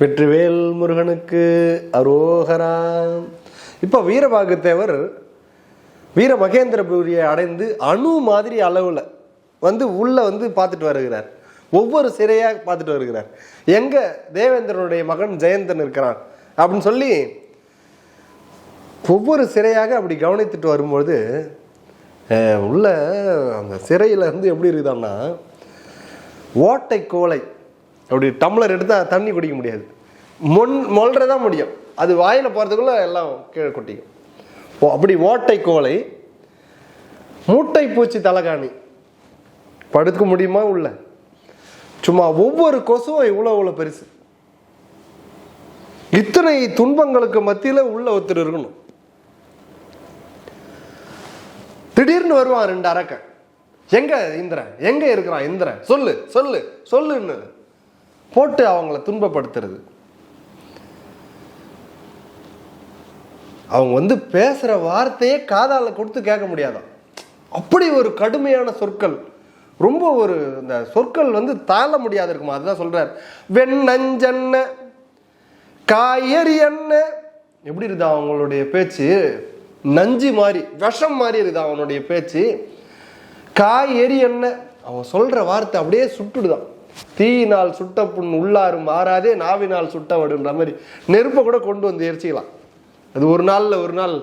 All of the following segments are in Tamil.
வெற்றிவேல் முருகனுக்கு அரோகரா. இப்போ வீரபாகத்தேவர் வீர மகேந்திரபுரியை அடைந்து அணு மாதிரி அளவில் வந்து உள்ளே வந்து பார்த்துட்டு வருகிறார். ஒவ்வொரு சிறையாக பார்த்துட்டு வருகிறார். எங்கே தேவேந்திரனுடைய மகன் ஜெயந்தன் இருக்கிறான் அப்படின்னு சொல்லி ஒவ்வொரு சிறையாக அப்படி கவனித்துட்டு வரும்பொழுது உள்ள அந்த சிறையில் இருந்து எப்படி இருக்குதான்னா ஓட்டை கோலை அப்படி டம்ளர் எடுத்தால் தண்ணி குடிக்க முடியாது. மொன் மொல்றதான் முடியும். அது வாயில் போகிறதுக்குள்ள எல்லாம் கீழே கொட்டிக்கும். ஓ, அப்படி ஓட்டை கோலை மூட்டை பூச்சி தலைகாணி. படுக்க முடியுமா உள்ள? சும்மா ஒவ்வொரு கொசுவும் இவ்வளோ இவ்வளோ பெருசு. இத்தனை துன்பங்களுக்கு மத்தியில் உள்ள ஒருத்தர் இருக்கணும். திடீர்னு வருவான் ரெண்டு அரக்கன். எங்க இந்திரன்? எங்க இருக்கிறான் இந்திரன்? சொல்லு சொல்லு சொல்லுன்னு போட்டு அவங்கள துன்பப்படுத்துறது. அவங்க வந்து பேசுற வார்த்தையே காதால கொடுத்து கேட்க முடியாதான். அப்படி ஒரு கடுமையான சொற்கள். ரொம்ப ஒரு இந்த சொற்கள் வந்து தாழ முடியாது இருக்குமா? அதுதான் சொல்றார். வெண்ணஞ்சன்ன காயறி என்ன எப்படி இருக்குதா அவங்களுடைய பேச்சு? நஞ்சு மாதிரி விஷம் மாதிரி இருக்குது அவனுடைய பேச்சு. காய் எரி என்ன அவன் சொல்ற வார்த்தை அப்படியே சுட்டுடுதான். தீயினால் சுட்ட புண் உள்ளாரும் மாறாதே நாவினால் சுட்டவடுன்ற மாதிரி. நெருப்பை கூட கொண்டு வந்து எரிச்சிக்கலாம். அது ஒரு நாளில் ஒரு நாள்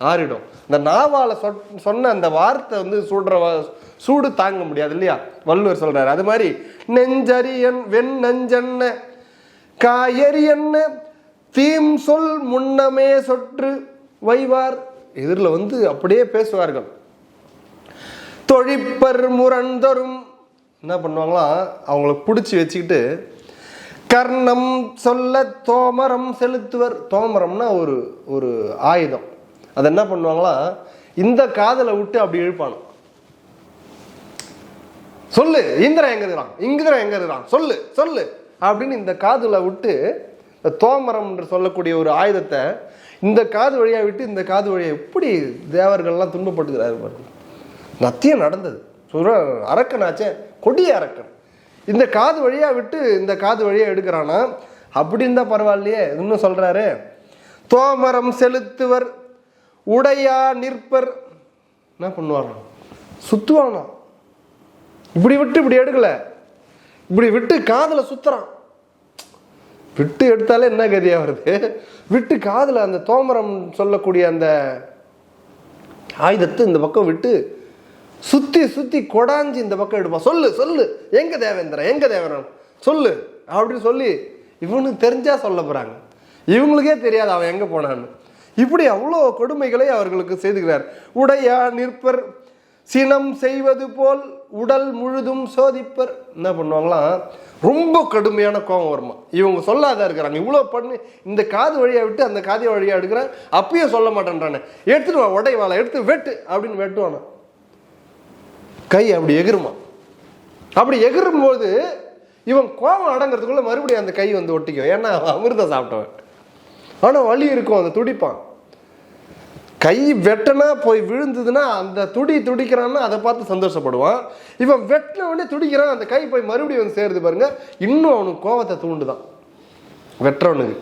ஆறிடும். இந்த நாவால சொ சொன்ன அந்த வார்த்தை வந்து சுடுற சூடு தாங்க முடியாது இல்லையா? வள்ளுவர் சொல்றாரு. அது மாதிரி நெஞ்சரியன் வெண் நஞ்சென்ன காயறி என்ன தீம் சொல் முன்னமே சொற்று வைவார். எதிரில் வந்து அப்படியே பேசுவார்கள். தொழிப்பர் முரண்தரும் என்ன பண்ணுவாங்களாம் அவங்கள பிடிச்சி வச்சுக்கிட்டு கர்ணம் சொல்ல தோமரம் செலுத்துவர். தோமரம்னா ஒரு ஒரு ஆயுதம். அதை என்ன பண்ணுவாங்களாம் இந்த காதலை விட்டு அப்படி இழுப்பானு சொல்லு இந்திரன் எங்க இருக்கிறான்? இந்திரன் எங்க இருக்கிறான்? சொல்லு சொல்லு அப்படின்னு இந்த காதுல விட்டு தோமரம் என்று சொல்லக்கூடிய ஒரு ஆயுதத்தை இந்த காது வழியாக விட்டு இந்த காது வழியை எப்படி தேவர்கள்லாம் துன்பப்படுத்துகிறாரு பாருங்க. நத்தியம் நடந்தது. சுர அரக்கனாச்சே கொடிய அரக்கன். இந்த காது வழியாக விட்டு இந்த காது வழியாக எடுக்கிறானா? அப்படி இருந்தால் பரவாயில்லையே இன்னும் சொல்கிறாரு தோமரம் செலுத்துவர் உடையா நிற்பர். என்ன பண்ணுவாராம் சுற்றுவானா இப்படி விட்டு இப்படி எடுக்கலை. இப்படி விட்டு காதில் சுற்றுறான் விட்டு எடுத்தாலே என்ன கதியா வருது? விட்டு காதில் அந்த தோமரம் சொல்லக்கூடிய அந்த ஆயுதத்தை இந்த பக்கம் விட்டு சுத்தி சுத்தி கொடாஞ்சி இந்த பக்கம் எடுப்பான் சொல்லு சொல்லு. எங்க தேவேந்திரன் எங்க தேவேந்திரன் சொல்லு. அப்படின்னு சொல்லி இவனுக்கு தெரிஞ்சா சொல்ல போறாங்க. இவங்களுக்கே தெரியாது அவன் எங்க போனான்னு. இப்படி அவ்வளோ கொடுமைகளை அவர்களுக்கு செய்துகிறார். உடையா நிற்பர். சினம் செய்வது போல் உடல் முழுதும் சோதிப்பர். என்ன பண்ணுவாங்களாம் ரொம்ப கடுமையான கோபம் வருமா? இவங்க சொல்லாத இருக்கிறாங்க. இவ்வளோ பண்ணி இந்த காது வழியாக விட்டு அந்த காது வழியாக எடுக்கிறேன். அப்பயும் சொல்ல மாட்டேன்றானே. எடுத்துட்டு வா உடை வாழை எடுத்து வெட்டு அப்படின்னு வெட்டுவானா? கை அப்படி எகிருமா? அப்படி எகிரும்போது இவன் கோபம் அடங்கிறதுக்குள்ள மறுபடியும் அந்த கை வந்து ஒட்டிக்கும். ஏன்னா அமிர்தம் சாப்பிட்டவன். ஆனால் வலி இருக்கும் அந்த துடிப்பான். கை வெட்டனா போய் விழுந்ததுன்னா அந்த துடி துடிக்கிறான்னா அதை பார்த்து சந்தோஷப்படுவான். இவன் வெட்டின உடனே துடிக்கிறான் அந்த கை போய் மறுபடியும் வந்து சேருது பாருங்க. இன்னும் அவனுக்கு கோவத்தை தூண்டுதான். வெட்டுறவனுக்கு.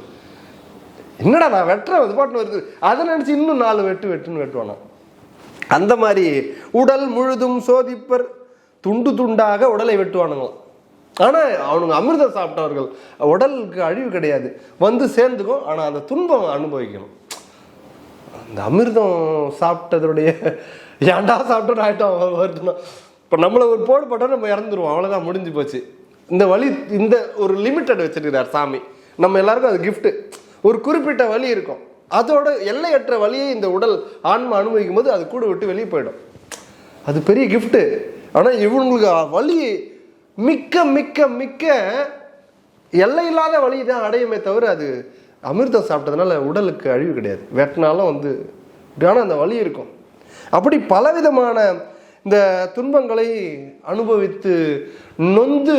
என்னடா நான் வெட்டுறேன் அது பாட்டு வருது. அதை நினச்சி இன்னும் நாலு வெட்டு வெட்டுன்னு வெட்டுவானா அந்த மாதிரி உடல் முழுதும் சோதிப்பர் துண்டு துண்டாக உடலை வெட்டுவானுங்களாம். ஆனால் அவனுங்க அமிர்தம் சாப்பிட்டவர்கள். உடலுக்கு அழிவு கிடையாது. வந்து சேர்ந்துக்கும் ஆனால் அந்த துன்பம் அனுபவிக்கணும். இந்த அமிர்தம் சாப்பிட்டதோடைய ஏன்டா சாப்பிட்டோன்னு ஆகிட்டோம் வருதுன்னா. இப்போ நம்மளை ஒரு போடு போட்டால் நம்ம இறந்துருவோம். அவ்வளோதான் முடிஞ்சு போச்சு. இந்த வழி இந்த ஒரு லிமிட்டட் வச்சிருக்கிறார் சாமி. நம்ம எல்லாருக்கும் அது கிஃப்ட்டு ஒரு குறிப்பிட்ட வழி இருக்கும். அதோட எல்லையற்ற வழியை இந்த உடல் ஆன்மா அனுபவிக்கும் போது அது கூட விட்டு வெளியே போயிடும். அது பெரிய கிஃப்ட்டு ஆனால் இவங்களுக்கு வழி மிக்க மிக்க மிக்க எல்லையில்லாத வழி தான் அடையுமே தவிர அது அமிர்தம் சாப்பிட்டதுனால உடலுக்கு அழிவு கிடையாது. வெட்டினாலும் வந்து ஆனால் அந்த வலி இருக்கும். அப்படி பலவிதமான இந்த துன்பங்களை அனுபவித்து நொந்து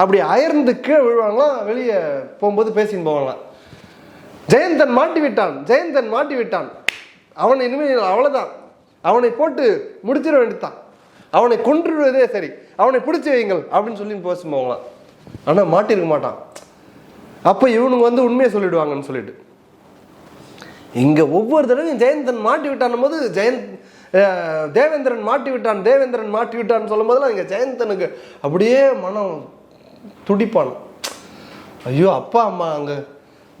அப்படி அயர்ந்து கீழே விழுவாங்களாம் வெளியே போகும்போது பேசின்னு போவாங்களாம். ஜெயந்தன் மாட்டி விட்டான் ஜெயந்தன் மாட்டி விட்டான் அவனை இனிமேல் அவ்வளோதான் அவனை போட்டு முடிச்சிட வேண்டியதான் அவனை கொன்றுடுவதே சரி. அவனை பிடிச்சி வையுங்கள் அப்படின்னு சொல்லி பேசுவாங்களாம் ஆனால் மாட்டிருக்க மாட்டான். அப்போ இவனுங்க வந்து உண்மையை சொல்லிடுவாங்கன்னு சொல்லிட்டு. இங்கே ஒவ்வொரு தடவையும் ஜெயந்தன் மாட்டி விட்டான் போது ஜெயந்த் தேவேந்திரன் மாட்டி விட்டான் தேவேந்திரன் மாட்டி விட்டான்னு சொல்லும் போதெல்லாம் இங்கே ஜெயந்தனுக்கு அப்படியே மனம் துடிப்பான். ஐயோ அப்பா அம்மா அங்கே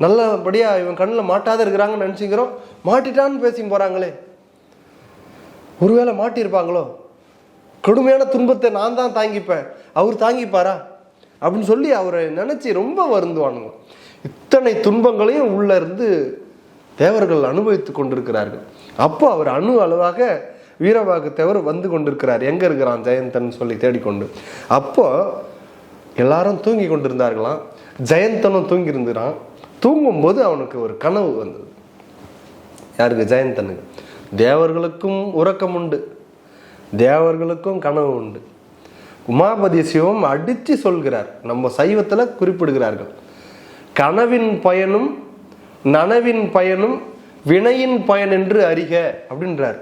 நல்லபடியாக இவன் கண்ணில் மாட்டாத இருக்கிறாங்கன்னு நினச்சிக்கிறோம். மாட்டிட்டான்னு பேசி போகிறாங்களே ஒருவேளை மாட்டியிருப்பாங்களோ? கடுமையான துன்பத்தை நான் தான் தாங்கிப்பேன். அவர் தாங்கிப்பாரா? அப்படின்னு சொல்லி அவரை நினச்சி ரொம்ப வருந்துவானுங்க. இத்தனை துன்பங்களையும் உள்ளே இருந்து தேவர்கள் அனுபவித்து கொண்டிருக்கிறார்கள். அப்போ அவர் அணு அளவாக வீரபாகு தேவர் வந்து கொண்டிருக்கிறார். எங்கே இருக்கிறான் ஜெயந்தன் சொல்லி தேடிக்கொண்டு. அப்போ எல்லாரும் தூங்கி கொண்டிருந்தார்களாம். ஜெயந்தனும் தூங்கி இருந்தான் தூங்கும்போது அவனுக்கு ஒரு கனவு வந்தது. யாருக்கு? ஜெயந்தனுக்கு. தேவர்களுக்கும் உறக்கம் உண்டு. தேவர்களுக்கும் கனவு உண்டு. உமாபதி சிவம் அடித்து சொல்கிறார். நம்ம சைவத்தில் குறிப்பிடுகிறார்கள். கனவின் பயனும் நனவின் பயனும் வினையின் பயன் என்று அறிக அப்படின்றார்.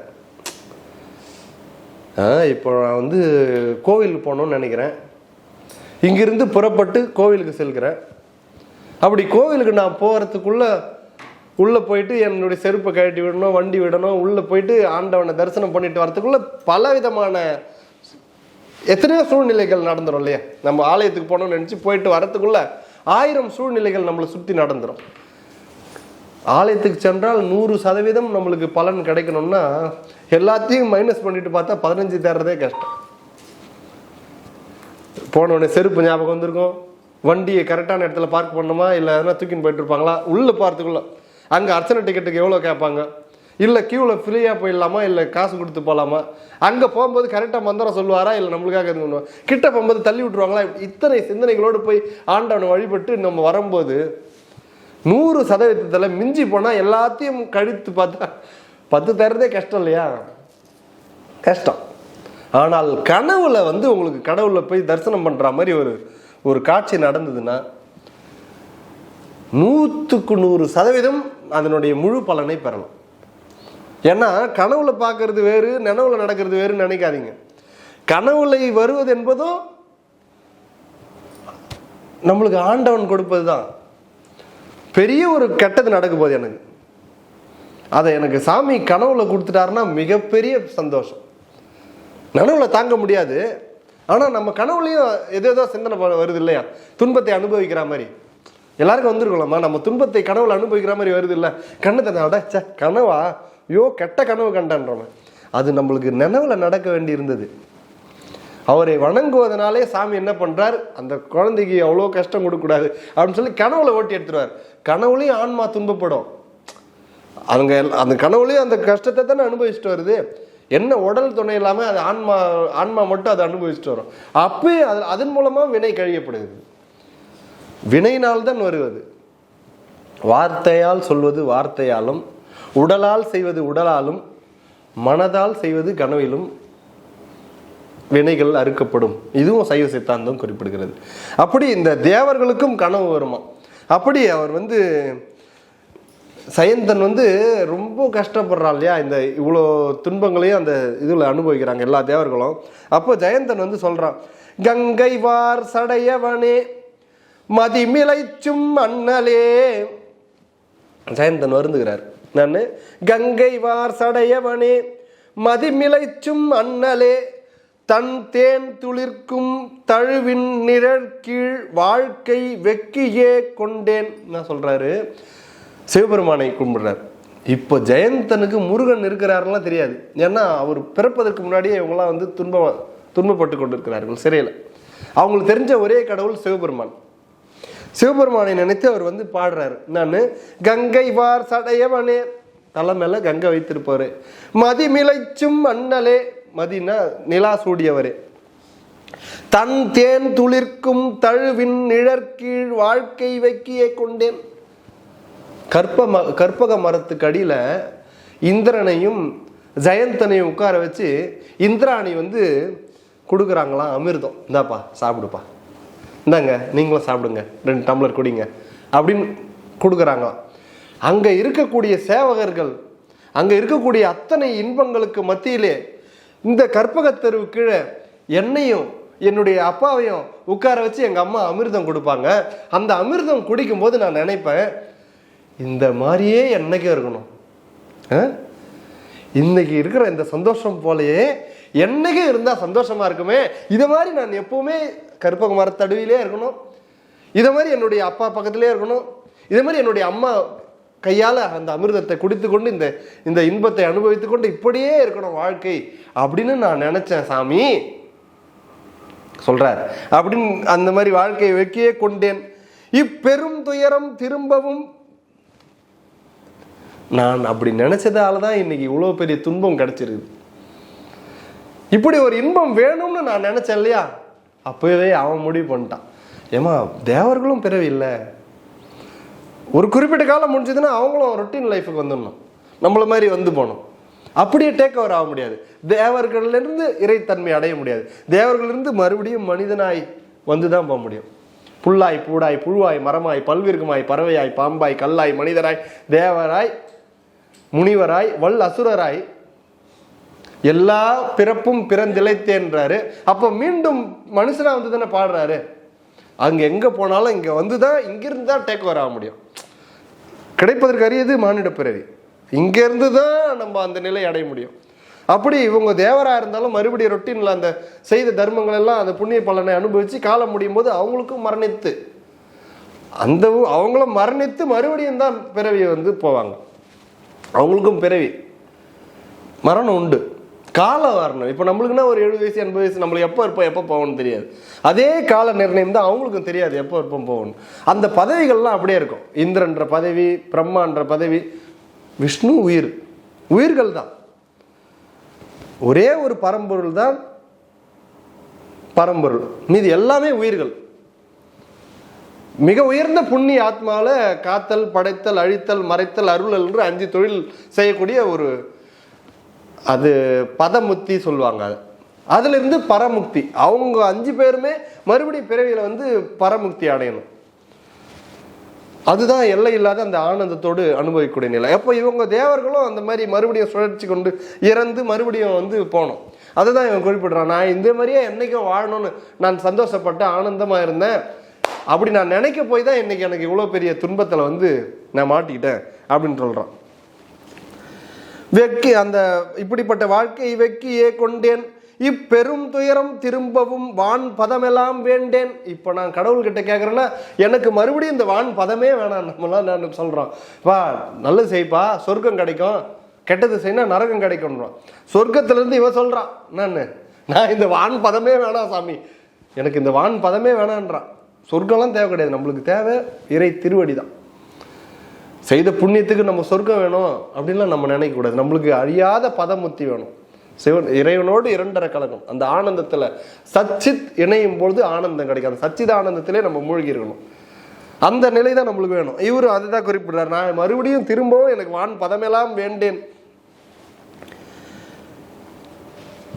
இப்போ நான் வந்து கோவிலுக்கு போகணும்னு நினைக்கிறேன். இங்கிருந்து புறப்பட்டு கோவிலுக்கு செல்கிறேன். அப்படி கோவிலுக்கு நான் போகிறதுக்குள்ள உள்ளே போயிட்டு என்னுடைய செருப்பை கழட்டி விடணும் வண்டி விடணும் உள்ளே போயிட்டு ஆண்டவனை தரிசனம் பண்ணிட்டு வரதுக்குள்ள பல விதமான எத்தனையோ சூழ்நிலைகள் நடந்துரும் இல்லையா? நம்ம ஆலயத்துக்கு போகணும்னு நினச்சி போயிட்டு வரதுக்குள்ள ஆயிரம் சூழ்நிலைகள் நம்மளை சுற்றி நடந்துடும் ஆலயத்துக்கு சென்றால் நூறு சதவீதம் நம்மளுக்கு பலன் கிடைக்கணும்னா எல்லாத்தையும் மைனஸ் பண்ணிட்டு பார்த்தா பதினஞ்சு தேர்றதே கஷ்டம். போன உடனே செருப்பு ஞாபகம் வந்திருக்கும். வண்டியை கரெக்டான இடத்துல பார்க் பண்ணணுமா? இல்லை எதனா தூக்கின்னு போயிட்டு இருப்பாங்களா? உள்ளே பார்த்துக்குள்ள. அங்கே அர்ச்சனை டிக்கெட்டுக்கு எவ்வளோ கேட்பாங்க? இல்லை கியூவில் ஃப்ரீயாக போயிடலாமா? இல்லை காசு கொடுத்து போகலாமா அங்கே போகும்போது கரெக்டாக மந்திரம் சொல்லுவாரா? இல்லை நம்மளுக்காக இது பண்ணுவோம் கிட்ட போகும்போது தள்ளி விட்டுருவாங்களா? இத்தனை சிந்தனைகளோடு போய் ஆண்டவனை வழிபட்டு நம்ம வரும்போது நூறு சதவீதத்தில் மிஞ்சி போனால் எல்லாத்தையும் கழித்து பார்த்தா பத்து தரதே கஷ்டம் இல்லையா? கஷ்டம். ஆனால் கனவுல வந்து உங்களுக்கு கடவுளை போய் தரிசனம் பண்ணுற மாதிரி ஒரு ஒரு காட்சி நடந்ததுன்னா நூற்றுக்கு நூறு சதவீதம் அதனுடைய முழு பலனை பெறலாம். ஏன்னா கனவுல பார்க்கறது வேறு நனவுல நடக்கிறது வேறுன்னு நினைக்காதீங்க. கனவுலை வருவது என்பதும் நம்மளுக்கு ஆண்டவன் கொடுப்பது தான். பெரிய ஒரு கெட்டது நடக்க போகுது எனக்கு. அதை எனக்கு சாமி கனவுல கொடுத்துட்டாருன்னா மிகப்பெரிய சந்தோஷம். நனவுல தாங்க முடியாது. ஆனால் நம்ம கனவுலையும் எது எதோ சிந்தனை ப- வருது இல்லையா? துன்பத்தை அனுபவிக்கிற மாதிரி. எல்லாருக்கும் வந்துருக்கலாமா நம்ம துன்பத்தை கனவுல அனுபவிக்கிற மாதிரி வருது இல்லை? கண்ணு தண்ணி அட கனவா? ஐயோ கெட்ட கனவு கண்டான்றவன். அது நம்மளுக்கு நினைவில் நடக்க வேண்டி இருந்தது அவரை வணங்குவதனாலே சாமி என்ன பண்ணுறார் அந்த குழந்தைக்கு அவ்வளோ கஷ்டம் கொடுக்கக்கூடாது அப்படின்னு சொல்லி கனவுல ஓட்டி எடுத்துருவார். கனவுலையும் ஆன்மா துன்பப்படும். அவங்க அந்த கனவுலையும் அந்த கஷ்டத்தை தானே அனுபவிச்சுட்டு வருது. என்ன உடல் துணை இல்லாமல் அது ஆன்மா ஆன்மா மட்டும் அதை அனுபவிச்சுட்டு வரும். அப்பயே அது அதன் மூலமாக வினை கழியப்படுகிறது. வினையினால் தான் வருவது. வார்த்தையால் சொல்வது வார்த்தையாலும் உடலால் செய்வது உடலாலும் மனதால் செய்வது கனவிலும் வினைகள் அறுக்கப்படும். இதுவும் சைவ சித்தாந்தம் குறிப்பிடுகிறது. அப்படி இந்த தேவர்களுக்கும் கனவு வருமா? அப்படி அவர் வந்து சயந்தன் வந்து ரொம்ப கஷ்டப்படுறான் இல்லையா? இந்த இவ்வளோ துன்பங்களையும் அந்த இதில் அனுபவிக்கிறாங்க எல்லா தேவர்களும். அப்போ ஜெயந்தன் வந்து சொல்கிறான் கங்கை வார் சடையவனே மதிமிளைச்சும் அண்ணலே ஜெயந்தன் வருந்துகிறார். நான் கங்கை வார் சடையவனே மதிமிளைச்சும் அண்ணலே தன் தேன் துளிர்க்கும் தழுவின் நிழற்கீழ் வாழ்க்கை வெக்கியே கொண்டேன் நான் சொல்கிறாரு சிவபெருமானை கும்பிடுறார். இப்போ ஜெயந்தனுக்கு முருகன் இருக்கிறாருலாம் தெரியாது. ஏன்னா அவர் பிறப்பதற்கு முன்னாடியே இவங்களாம் வந்து துன்பம் துன்பப்பட்டு கொண்டிருக்கிறார்கள் சிறையில். அவங்களுக்கு தெரிஞ்ச ஒரே கடவுள் சிவபெருமான். சிவபெருமானை நினைத்து அவர் வந்து பாடுறாரு. நான் கங்கை வார் சடையவனே. தலை மேல கங்கை வைத்திருப்பாரு. மதிமிளைச்சும் அண்ணலே. மதினா நிலா சூடியவரே. தன் தேன் துளிர்க்கும் தழுவின் நிழற்கீழ் வாழ்க்கை வைக்கியே கொண்டேன். கற்ப ம கற்பக மரத்துக்கு அடியில் இந்திரனையும் ஜெயந்தனையும் உட்கார வச்சு இந்திராணி வந்து கொடுக்குறாங்களாம் அமிர்தம். இந்தாப்பா சாப்பிடுப்பா. இந்தாங்க நீங்களும் சாப்பிடுங்க. ரெண்டு டம்ளர் குடிங்க. அப்படின்னு கொடுக்குறாங்களாம் அங்கே இருக்கக்கூடிய சேவகர்கள் அங்கே இருக்கக்கூடிய அத்தனை இன்பங்களுக்கு மத்தியிலே இந்த கற்பகத்தெருவு கீழே என்னையும் என்னுடைய அப்பாவையும் உட்கார வச்சு எங்கள் அம்மா அமிர்தம் கொடுப்பாங்க. அந்த அமிர்தம் குடிக்கும்போது நான் நினைப்பேன் இந்த மாதிரியே என்னைக்கும் இருக்கணும். ஆ? இன்னைக்கு இருக்கிற இந்த சந்தோஷம் போலயே என்னைக்கும் இருந்தால் சந்தோஷமாக இருக்குமே. இதை மாதிரி நான் எப்போவுமே கற்பக மரத்தடுவிலே இருக்கணும். இதை மாதிரி என்னுடைய அப்பா பக்கத்திலே இருக்கணும். இதே மாதிரி என்னுடைய அம்மா கையால் அந்த அமிர்தத்தை குடித்து கொண்டு இந்த இந்த இன்பத்தை அனுபவித்து கொண்டு இப்படியே இருக்கணும் வாழ்க்கை அப்படின்னு நான் நினச்சேன் சாமி. சொல்கிறார் அப்படின்னு அந்த மாதிரி வாழ்க்கையை வைக்கியே கொண்டேன். இப்பெரும் துயரம் திரும்பவும் நான் அப்படி நினச்சதால தான் இன்னைக்கு இவ்வளோ பெரிய துன்பம் கிடச்சிருக்கு. இப்படி ஒரு இன்பம் வேணும்னு நான் நினச்சேன் இல்லையா? அப்பவே அவன் முடிவு பண்ணிட்டான். ஏமா தேவர்களும் பிறவி இல்லை. ஒரு குறிப்பிட்ட காலம் முடிஞ்சதுன்னா அவங்களும் ரொட்டீன் லைஃபுக்கு வந்துடணும். நம்மள மாதிரி வந்து போகணும். அப்படியே டேக் ஓவர் ஆக முடியாது. தேவர்களிலிருந்து இறைத்தன்மை அடைய முடியாது. தேவர்களிலிருந்து மறுபடியும் மனிதனாய் வந்து தான் போக முடியும். புல்லாய் பூடாய் புழுவாய் மரமாய் பல்விருகமாய் பறவையாய் பாம்பாய் கல்லாய் மனிதராய் தேவராய் முனிவராய் வல் அசுரராய் எல்லா பிறப்பும் பிறந்திழைத்தேன்றாரு. அப்போ மீண்டும் மனுஷனாக வந்து தானே பாடுறாரு. அங்கே எங்கே போனாலும் இங்கே வந்து தான் இங்கிருந்து தான் டேக் ஓவர் ஆக முடியும். கிடைப்பதற்கு அரியது மானிட பிறவி. இங்கேருந்து தான் நம்ம அந்த நிலை அடைய முடியும். அப்படி இவங்க தேவராக இருந்தாலும் மறுபடியும் ரொட்டீனில் அந்த செய்த தர்மங்கள் எல்லாம் அந்த புண்ணிய பலனை அனுபவித்து காலம் முடியும் போது அவங்களுக்கும் மரணித்து அந்த அவங்களும் மரணித்து மறுபடியும் தான் பிறவியை வந்து போவாங்க. அவங்களுக்கும் பிறவி. மரணம் உண்டு. கால வரணும் இப்போ நம்மளுக்குன்னா ஒரு எழுபது வயசு எண்பது வயசு நம்மளுக்கு எப்போ இருப்போம் எப்போ போகணும்னு தெரியாது. அதே கால நிர்ணயம் தான் அவங்களுக்கும் தெரியாது எப்போ இருப்போம் போகணும் அந்த பதவிகள்லாம் அப்படியே இருக்கும். இந்திரன்ற பதவி பிரம்மான்ற பதவி விஷ்ணு உயிர். உயிர்கள் தான். ஒரே ஒரு பரம்பொருள் தான் பரம்பொருள். மீதி எல்லாமே உயிர்கள். மிக உயர்ந்த புண்ணிய ஆத்மாவில் காத்தல் படைத்தல் அழித்தல் மறைத்தல் அருளல் என்று அஞ்சு தொழில் செய்யக்கூடிய ஒரு அது பதமுக்தி சொல்லுவாங்க. அது அதுல இருந்து பரமுக்தி. அவங்க அஞ்சு பேருமே மறுபடியும் பிறவியில வந்து பரமுக்தி அடையணும். அதுதான் எல்லை இல்லாத அந்த ஆனந்தத்தோடு அனுபவிக்கக்கூடிய நிலை. அப்போ இவங்க தேவர்களும் அந்த மாதிரி மறுபடியும் சுழற்சி கொண்டு இறந்து மறுபடியும் வந்து போனோம். அதுதான் இவன் குறிப்பிடுறான். நான் இந்த மாதிரியே என்னைக்கும் வாழணும்னு நான் சந்தோஷப்பட்டு ஆனந்தமா இருந்தேன். அப்படி நான் நினைக்க போய் தான் இன்னைக்கு எனக்கு இவ்வளோ பெரிய துன்பத்தில் வந்து நான் மாட்டிக்கிட்டேன் அப்படின்னு சொல்கிறான் வெக்கி அந்த இப்படிப்பட்ட வாழ்க்கை வெக்கியே கொண்டேன். இப்பெரும் துயரம் திரும்பவும் வான் பதமெல்லாம் வேண்டேன். இப்போ நான் கடவுள்கிட்ட கேட்குறேன்னா எனக்கு மறுபடியும் இந்த வான் பதமே வேணாம் நம்மளாம் நான் சொல்கிறோம் வா நல்லது செய்ப்பா சொர்க்கம் கிடைக்கும். கெட்டது செய்யினா நரகம் கிடைக்கும்ன்றான் சொர்க்கத்திலேருந்து இவன் சொல்கிறான் நான் நான் இந்த வான் பதமே வேணாம் சாமி. எனக்கு இந்த வான் பதமே வேணான்றான் சொர்க்கம்லாம் தேவை கிடையாது. நம்மளுக்கு தேவை இறை திருவடி தான் செய்த புண்ணியத்துக்கு நம்ம சொர்க்கம் வேணும் அப்படின்லாம் நம்ம நினைக்கக்கூடாது. நம்மளுக்கு அழியாத பதமுத்தி வேணும். சிவன் இறைவனோடு இரண்டரை கலகம். அந்த ஆனந்தத்தில் சச்சித் இணையும் பொழுது ஆனந்தம் கிடைக்கும். அந்த சச்சித ஆனந்தத்திலே நம்ம மூழ்கி இருக்கணும் அந்த நிலை தான் நம்மளுக்கு வேணும். இவரு அதுதான் குறிப்பிடுறார். நான் மறுபடியும் திரும்பவும் எனக்கு வான் பதமெல்லாம் வேண்டேன்.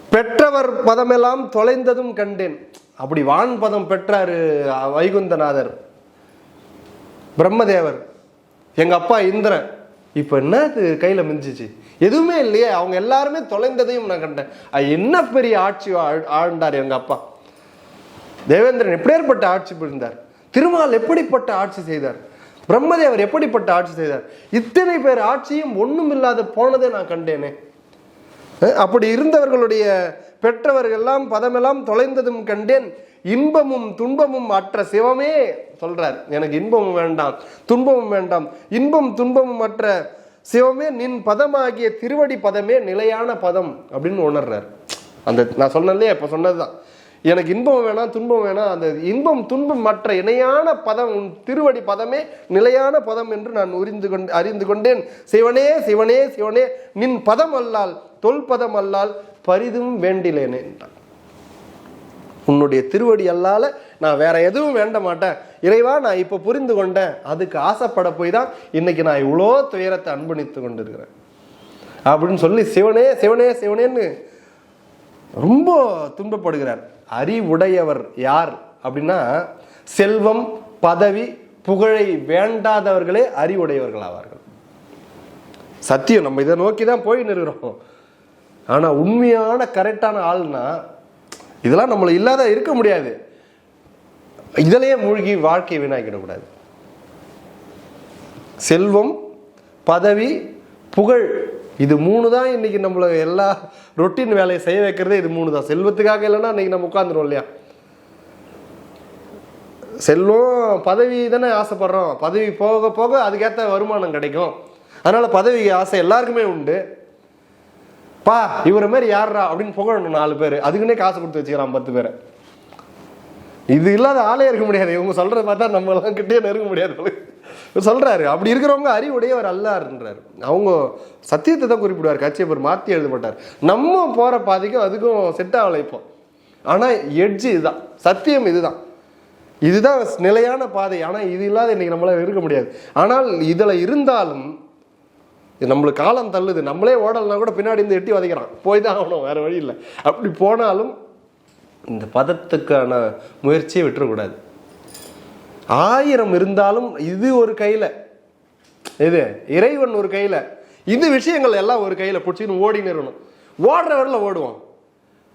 பெற்றவர் பதமெல்லாம் தொலைந்ததும் கண்டேன். அப்படி வான் பதம் பெற்றாரு வைகுந்தநாதர். பிரம்மதேவர். எங்கள் அப்பா இந்திரன். இப்போ என்ன கையில் மிஞ்சிச்சு? எதுவுமே இல்லையே. அவங்க எல்லாருமே தொலைந்ததையும் நான் கண்டேன். என்ன பெரிய ஆட்சி ஆழ்ந்தார் எங்கள் அப்பா? தேவேந்திரன் எப்படியேற்பட்ட ஆட்சி புரிந்தார்? திருமால் எப்படிப்பட்ட ஆட்சி செய்தார்? பிரம்மதேவர் எப்படிப்பட்ட ஆட்சி செய்தார்? இத்தனை பேர் ஆட்சியும் ஒன்றும் இல்லாத போனதை நான் கண்டேனே. அப்படி இருந்தவர்களுடைய பெற்றவர்கள் எல்லாம் பதமெல்லாம் தொலைந்ததும் கண்டேன். இன்பமும் துன்பமும் அற்ற சிவமே. சொல்றார். எனக்கு இன்பமும் வேண்டாம் துன்பமும் வேண்டாம். இன்பம் துன்பமும் மற்ற சிவமே நின் பதமாகிய திருவடி பதமே நிலையான பதம் அப்படின்னு உணர்றார். அந்த நான் சொன்னேன் இப்ப சொன்னதுதான். எனக்கு இன்பம் வேணாம் துன்பம் வேணாம். அந்த இன்பம் துன்பம் மற்ற இணையான பதம் உன் திருவடி பதமே நிலையான பதம் என்று நான் உரிந்து கொண்டு அறிந்து கொண்டேன். சிவனே சிவனே சிவனே நின் பதம் அல்லால் தொல்பதம் அல்லால் பரிதும் வேண்டிலேனே என்றான். உன்னுடைய திருவடி அல்லால நான் வேற எதுவும் வேண்ட மாட்டேன். இறைவா நான் இப்போ புரிந்து கொண்டேன். அதுக்கு ஆசைப்பட போய் தான் இன்னைக்கு நான் இவ்வளோ துயரத்தை அன்பணித்து கொண்டிருக்கிறேன். அப்படின்னு சொல்லி சிவனே சிவனே சிவனேன்னு ரொம்ப துன்பப்படுகிறார். அறிவுடையவர் யார் அப்படின்னா செல்வம் பதவி புகழை வேண்டாதவர்களே அறிவுடையவர்கள் ஆவார்கள். சத்தியம் நம்ம இதை நோக்கி தான் போயின்னு இருக்கிறோம் ஆனால் உண்மையான கரெக்டான ஆள்னா இதெல்லாம் நம்மளை இல்லாத இருக்க முடியாது. இதிலேயே மூழ்கி வாழ்க்கையை வீணாக்கிடக்கூடாது. செல்வம் பதவி புகழ் இது மூணு தான் இன்றைக்கி நம்மளை எல்லா ரொட்டீன் வேலையை செய்ய வைக்கிறதே இது மூணு தான். செல்வத்துக்காக இல்லைன்னா இன்றைக்கி நம்ம உட்காந்துரும் இல்லையா? செல்வம் பதவி தானே ஆசைப்படுறோம். பதவி போக போக அதுக்கேற்ற வருமானம் கிடைக்கும். அதனால் பதவி ஆசை எல்லாருக்குமே உண்டு. பா இவரை மாதிரி யாரா அப்படின்னு புகழணும் நாலு பேர். அதுக்குன்னே காசு கொடுத்து வச்சுக்கிறான் பத்து பேரை. இது இல்லாத ஆளே இருக்க முடியாது. இவங்க சொல்றத பார்த்தா நம்ம எல்லாம் கிட்டே நெருங்க முடியாது சொல்கிறாரு சொல்றாரு அப்படி இருக்கிறவங்க அறிவுடையவர் அல்லாருன்றாரு. அவங்க சத்தியத்தை தான் குறிப்பிடுவார். கட்சியப்பர் மாத்தி எழுதப்பட்டார் நம்ம போற பாதைக்கும் அதுக்கும் செட் ஆகலை இப்போ. ஆனா எட்ஜ் இதுதான். சத்தியம் இதுதான். இதுதான் நிலையான பாதை. ஆனா இது இல்லாத இன்னைக்கு நம்மளால இருக்க முடியாது. ஆனால் இதுல இருந்தாலும் இது நம்மளுக்கு காலம் தள்ளுது. நம்மளே ஓடலைனா கூட பின்னாடி இருந்து எட்டி வதைக்கிறான். போய் தான் ஆகணும் வேறு வழி இல்லை. அப்படி போனாலும் இந்த பதத்துக்கான முயற்சியை விட்டுறக்கூடாது. ஆயிரம் இருந்தாலும் இது ஒரு கையில். இது இறைவன் ஒரு கையில். இது விஷயங்கள் எல்லாம் ஒரு கையில் பிடிச்சின்னு ஓடின்னு இருக்கணும் ஓடுற வரல ஓடுவோம்.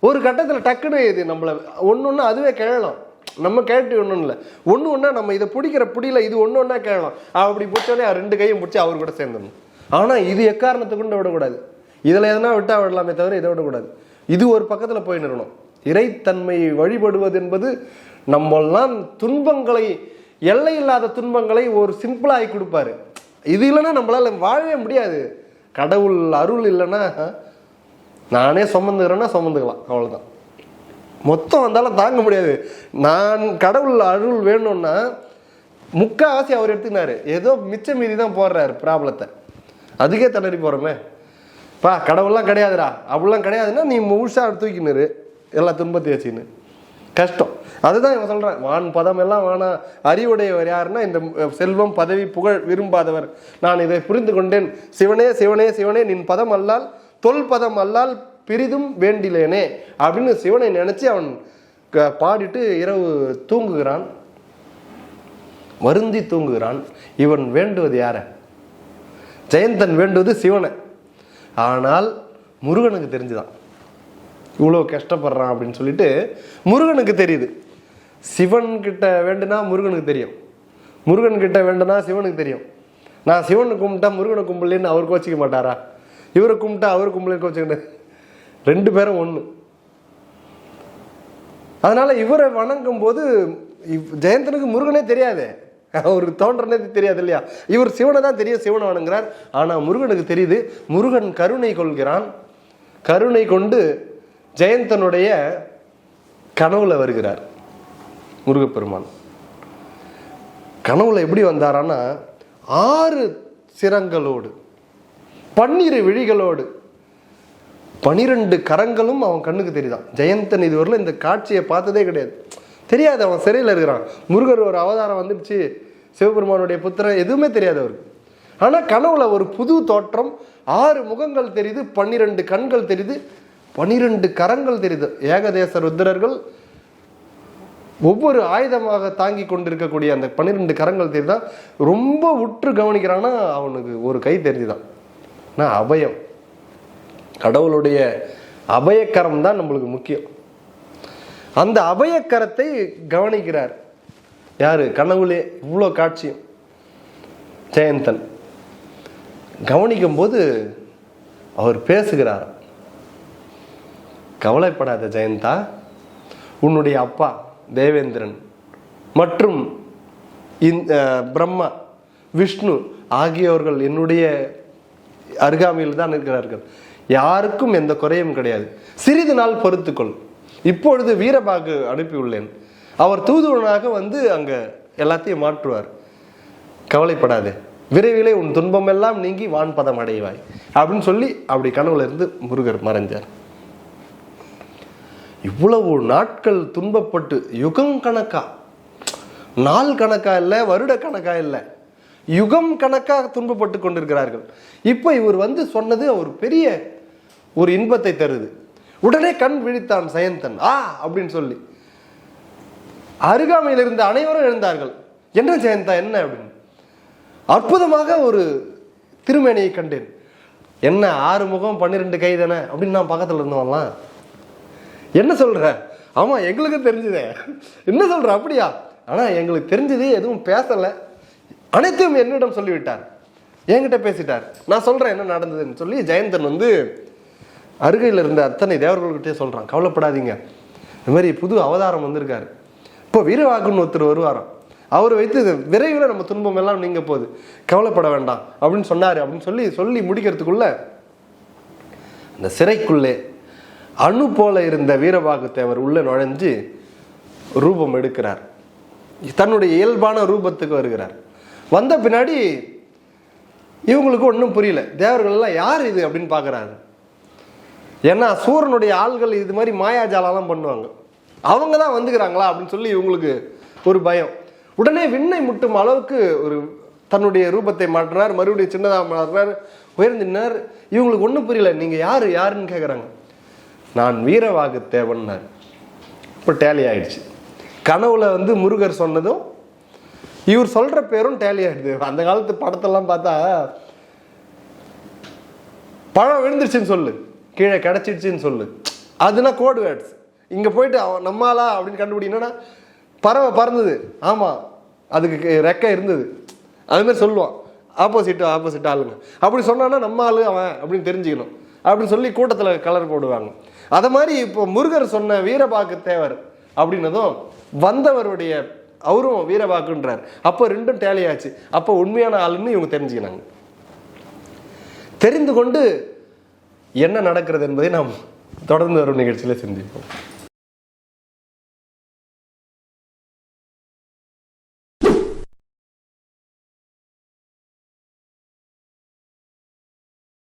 ஒரு கட்டத்தில் டக்குன்னு இது நம்மளை ஒன்று ஒன்று அதுவே கிழலாம். நம்ம கேட்டு ஒன்றும் இல்லை. ஒன்று ஒன்றா நம்ம இதை பிடிக்கிற பிடியில இது ஒன்று ஒன்றா கிழலாம். அப்படி பிடிச்சோடனே ரெண்டு கையும் பிடிச்சி அவர் கூட சேர்ந்துடணும். ஆனால் இது எக்காரணத்தை கொண்டு விடக்கூடாது. இதில் எதனா விட்டா விடலாமே தவிர இதை விடக்கூடாது. இது ஒரு பக்கத்தில் போய் நிறணும். இறைத்தன்மையை வழிபடுவது என்பது நம்மெல்லாம் துன்பங்களை எல்லை இல்லாத துன்பங்களை ஒரு சிம்பிளாகி கொடுப்பாரு. இது இல்லைன்னா நம்மளால் வாழவே முடியாது. கடவுள் அருள் இல்லைன்னா நானே சுமந்துக்கிறேன்னா சுமந்துக்கலாம். அவ்வளோதான் மொத்தம் வந்தாலும் தாங்க முடியாது. நான் கடவுள் அருள் வேணும்னா முக்காவாசி அவர் எடுத்துக்கினாரு. ஏதோ மிச்ச மீறி தான் போடுறாரு ப்ராப்ளத்தை. அதுக்கே திணறி போகிறோமே பா கடவுள்லாம் கிடையாதுடா. அப்படிலாம் கிடையாதுன்னா நீ முழுசா தூக்கினுரு எல்லா துன்பத்தையும் வச்சுக்கின்னு. கஷ்டம். அதுதான் இவன் சொல்கிறேன் வான் பதம் எல்லாம் வானா. அறிவுடையவர் யாருன்னா இந்த செல்வம் பதவி புகழ் விரும்பாதவர். நான் இதை புரிந்து கொண்டேன். சிவனே சிவனே சிவனே நின் பதம் அல்லால் தொல் பதம் அல்லால் பெரிதும் வேண்டிலேனே. அப்படின்னு சிவனை நினச்சி அவன் க- பாடிட்டு இரவு தூங்குகிறான். வருந்தி தூங்குகிறான். இவன் வேண்டுவது யாரை? ஜெயந்தன் வேண்டுவது சிவனை. ஆனால் முருகனுக்கு தெரிஞ்சுதான். இவ்வளோ கஷ்டப்படுறான் அப்படின்னு சொல்லிட்டு முருகனுக்கு தெரியுது. சிவன் கிட்ட வேண்டுனா முருகனுக்கு தெரியும். முருகன் கிட்ட வேண்டுனா சிவனுக்கு தெரியும். நான் சிவனை கும்பிட்டா முருகனை கும்பிடலன்னு அவர் கோச்சிக்க மாட்டாரா? இவரை கும்பிட்டா அவர் கும்பலன்னு கோச்சிக்கிட்டு ரெண்டு பேரும் ஒன்று அதனால இவரை வணங்கும் போது இவ்- ஜெயந்தனுக்கு முருகனே தெரியாது. அவருக்கு தோன்றனே தெரியாது இல்லையா இவர் சிவனை தான் தெரியும் சிவனை வணங்குறார் ஆனால் முருகனுக்கு தெரியுது முருகன் கருணை கொள்கிறான். கருணை கொண்டு ஜெயந்தனுடைய கனவுல வருகிறார் முருகப்பெருமான். கனவுல எப்படி வந்தாரான்னா ஆறு சிரங்களோடு பன்னிரு விழிகளோடு பனிரெண்டு கரங்களும் அவன் கண்ணுக்கு தெரியுதான். ஜெயந்தன் இதுவரையில் இந்த காட்சியை பார்த்ததே கிடையாது. தெரியாது அவன் சிறையில் இருக்கிறான். முருகர் ஒரு அவதாரம் வந்துடுச்சு. சிவபெருமானுடைய புத்திரன் எதுவுமே தெரியாது அவருக்கு. ஆனால் கனவுல ஒரு புது தோற்றம் ஆறு முகங்கள் தெரியுது பன்னிரெண்டு கண்கள் தெரியுது பனிரெண்டு கரங்கள் தெரியுது. ஏகதேச ருத்ரர்கள் ஒவ்வொரு ஆயுதமாக தாங்கி கொண்டிருக்கக்கூடிய அந்த பன்னிரெண்டு கரங்கள் தெரியுதா? ரொம்ப உற்று கவனிக்கிறான்னா அவனுக்கு ஒரு கை தெரிஞ்சுதான். நான் அபயம். கடவுளுடைய அபயக்கரம் தான் நம்மளுக்கு முக்கியம். அந்த அபயக்கரத்தை கவனிக்கிறார். யார்? கனவுலே இவ்வளோ காட்சியும் ஜெயந்தன். கவனிக்கும் போது அவர் பேசுகிறார். கவலைப்படாத ஜெயந்தா உன்னுடைய அப்பா தேவேந்திரன் மற்றும் இந்த பிரம்மா விஷ்ணு ஆகியோர்கள் என்னுடைய அருகாமையில் தான் இருக்கிறார்கள். யாருக்கும் எந்த குறையும் கிடையாது. சிறிது நாள் பொறுத்துக்கொள். இப்பொழுது வீரபாகு அனுப்பியுள்ளேன். அவர் தூதுவனாக வந்து அங்கே எல்லாத்தையும் மாற்றுவார். கவலைப்படாதே. விரைவிலே உன் துன்பம் எல்லாம் நீங்கி வான்பதம் அடைவாய். அப்படின்னு சொல்லி அப்படி கனவுல இருந்து முருகர் மறைஞ்சார். இவ்வளவு நாட்கள் துன்பப்பட்டு யுகம் கணக்கா? நாள் கணக்கா இல்லை வருட கணக்கா இல்லை. யுகம் கணக்காக துன்பப்பட்டு கொண்டிருக்கிறார்கள். இப்போ இவர் வந்து சொன்னது ஒரு பெரிய ஒரு இன்பத்தை தருது. உடனே கண் விழித்தான் சயந்தன். ஆ அப்படின்னு சொல்லி. அருகாமையில் இருந்த அனைவரும் எழுந்தார்கள். என்ன ஜெயந்தா என்ன அப்படின்னு? அற்புதமாக ஒரு திருமேனியை கண்டேன். என்ன ஆறு முகம் பன்னிரெண்டு கை தானே? அப்படின்னு நான் பக்கத்தில் இருந்தவன்லாம் என்ன சொல்ற? ஆமா எங்களுக்கு தெரிஞ்சுதே. என்ன சொல்ற அப்படியா? ஆனா எங்களுக்கு தெரிஞ்சது எதுவும் பேசல. அனைத்தையும் என்னிடம் சொல்லிவிட்டார். என்கிட்ட பேசிட்டார். நான் சொல்றேன் என்ன நடந்ததுன்னு சொல்லி ஜெயந்தன் வந்து அருகையில் இருந்த அத்தனை தேவர்கள்கிட்டே சொல்றான். கவலைப்படாதீங்க. இந்த மாதிரி புது அவதாரம் வந்திருக்காரு. இப்போ வீரவாக்குன்னு ஒருத்தர் வருவாராம். அவர் வைத்து விரைவில் நம்ம துன்பம் எல்லாம் நீங்க போகுது. கவலைப்பட வேண்டாம். அப்படின்னு சொன்னார். அப்படின்னு சொல்லி சொல்லி முடிக்கிறதுக்குள்ள அந்த சிறைக்குள்ளே அணு போல இருந்த வீரபாகு தேவர் உள்ளே நுழைஞ்சு ரூபம் எடுக்கிறார். தன்னுடைய இயல்பான ரூபத்துக்கு வருகிறார். வந்த பின்னாடி இவங்களுக்கு ஒன்றும் புரியல. தேவர்கள் எல்லாம் யார் இது அப்படின்னு பார்க்குறாரு. ஏன்னா சூரனுடைய ஆள்கள் இது மாதிரி மாயாஜாலெல்லாம் பண்ணுவாங்க. அவங்க தான் வந்துக்கிறாங்களா அப்படின்னு சொல்லி இவங்களுக்கு ஒரு பயம். உடனே விண்ணை முட்டும் அளவுக்கு ஒரு தன்னுடைய ரூபத்தை மாற்றினார் மறுபடியும் சின்னதாக மாற்றினார் உயர்ந்தினார். இவங்களுக்கு ஒன்றும் புரியல நீங்கள் யார் யாருன்னு கேட்குறாங்க நான் வீரவாகு தேவன்னார். இப்போ டேலி ஆயிடுச்சு. கனவுல வந்து முருகர் சொன்னதும் இவர் சொல்ற பேரும் டேலி ஆயிடுது. அந்த காலத்து படத்தெல்லாம் பார்த்தா பழம் விழுந்துருச்சுன்னு சொல்லு கீழே கிடச்சிடுச்சின்னு சொல்லு. அதுனா கோடு வேர்ட்ஸ் இங்கே போயிட்டு அவன் நம்மளா அப்படின்னு கண்டுபிடினா பறவை பறந்தது. ஆமாம் அதுக்கு ரெக்கை இருந்தது. அது மாதிரி சொல்லுவான். ஆப்போசிட் ஆப்போசிட் ஆளுங்க. அப்படி சொன்னான்னா நம்ம ஆளு அவன் அப்படின்னு தெரிஞ்சுக்கணும். அப்படின்னு சொல்லி கூட்டத்தில் கலர் போடுவாங்க. அதை மாதிரி இப்போ முருகர் சொன்ன வீரபாக்கு தேவர் அப்படின்னதும் வந்தவருடைய அவரும் வீரபாக்குன்றார். அப்போ ரெண்டும் டேலியாச்சு அப்போ உண்மையான ஆளுன்னு இவங்க தெரிஞ்சுக்கினாங்க. தெரிந்து கொண்டு என்ன நடக்கிறது என்பதை நாம் தொடர்ந்து வரும் நிகழ்ச்சியில் சிந்திப்போம்.